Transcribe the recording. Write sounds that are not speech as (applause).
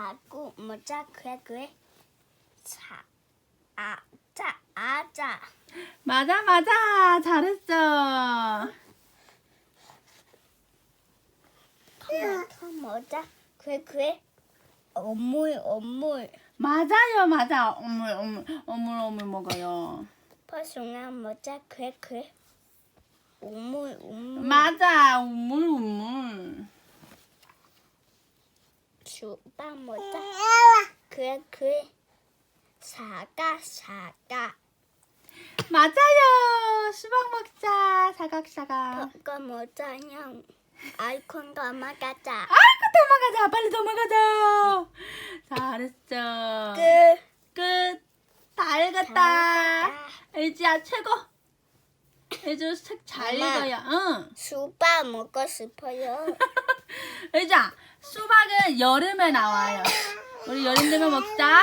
자꾸 모자 그래 그래 자 아자 아자. 맞아 맞아. 잘했어. 토마토 모자 그래 그래 어물 어물. 맞아요 맞아. 어물 어물 어물 어물 먹어요. 포송아 모자 그래 그래 우물 우물. 맞아 우물. 주방 모자 그래 그래 사과 사과 맞아요 수박 먹자 사각사각. 버거 모자냥 아이콘과 막아자 아이고 도망가자 빨리 도망가자. 잘했어. 끝 끝. 다 읽었다. 잘했다. 애지야 최고. 애주 책 잘. 읽어요. 응. 수박 먹고 싶어요. (laughs) 애자 수박은 여름에 나와요. 우리 여름 되면 먹자.